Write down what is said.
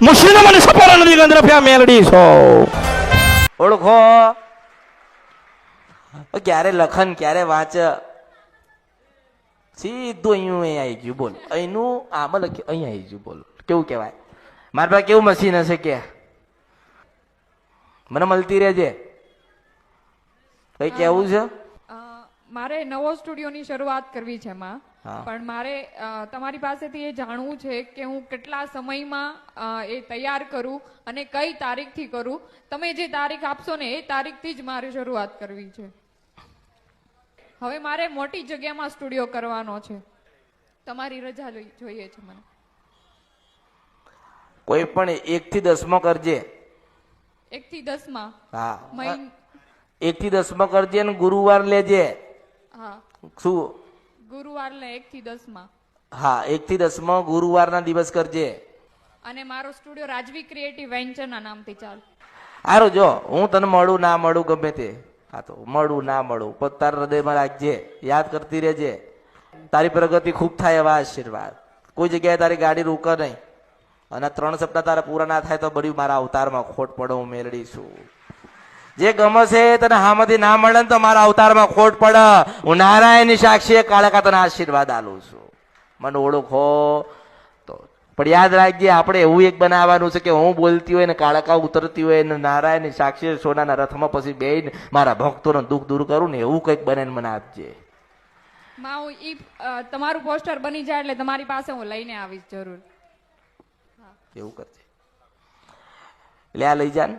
Machine મને સપારા નદી ગંદ્રફ્યા મેલડી છો ઓળખો ક્યારે લખન ક્યારે વાંચ સીધું અહીંયા અહીં આવી ગયું બોલ અહીંનું આમાં લખ્યું અહીંયા આવી ગયું બોલ કેવું કહેવાય મારા પાસે કેવું મશીન હશે કે મને મળતી રહેજે કઈ કેવું છે મારે નવો સ્ટુડિયોની શરૂઆત કરવી છે માં. પણ મારે તમારી પાસેથી એ જાણવું છે કે હું કેટલા સમયમાં એ તૈયાર કરું અને કઈ તારીખથી કરું. તમે જે તારીખ આપશો ને એ તારીખથી જ મારે શરૂઆત કરવી છે. હવે મારે મોટી જગ્યામાં સ્ટુડિયો કરવાનો છે. તમારી રજા જોઈએ છે મને. કોઈ પણ એક થી દસમાં કરજે. એક થી દસમાં? હા. એક થી દસમાં કરજે ને ગુરુવાર લેજે. હા. શું? ગુરુવારને એક થી દસમાં. હા એક થી દસમાં ગુરુવારના દિવસ કરજે. અને મારો સ્ટુડિયો રાજવી ક્રિએટિવ વેન્ચરના નામથી ચાલ. સારું જો હું તને મળું ના મળું ગમે તે. હા તો મળું ના મળું પણ તારા હૃદયમાં રાખજે યાદ કરતી રહેજે. તારી પ્રગતિ ખૂબ થાય એવા આશીર્વાદ. કોઈ જગ્યાએ તારી ગાડી રોકે નહીં. અને ત્રણ સપ્તાહ તારા પૂરા ના થાય તો બધી મારા અવતારમાં ખોટ પડો હું મેળવીશું જે ગમે છે એ તને હામાંથી ના મળે ને તો મારા અવતારમાં ખોટ પડે. હું નારાયણની સાક્ષીએ કાળકા તને આશીર્વાદ આલું છું. મને ઓળખો તો. પણ યાદ રાખજે આપણે એવું એક બનાવવાનું છે કે હું બોલતી હોય ને કાળકા ઉતરતી હોય ને નારાયણની સાક્ષી સોનાના રથમાં પછી બેન મારા ભક્તોને દુઃખ દૂર કરું ને એવું કંઈક બને મને આપજે. માઉ ઈ તમારું પોસ્ટર બની જાય એટલે તમારી પાસે હું લઈને આવીશ જરૂર. એવું કરજે. લે આ લઈ જા ને.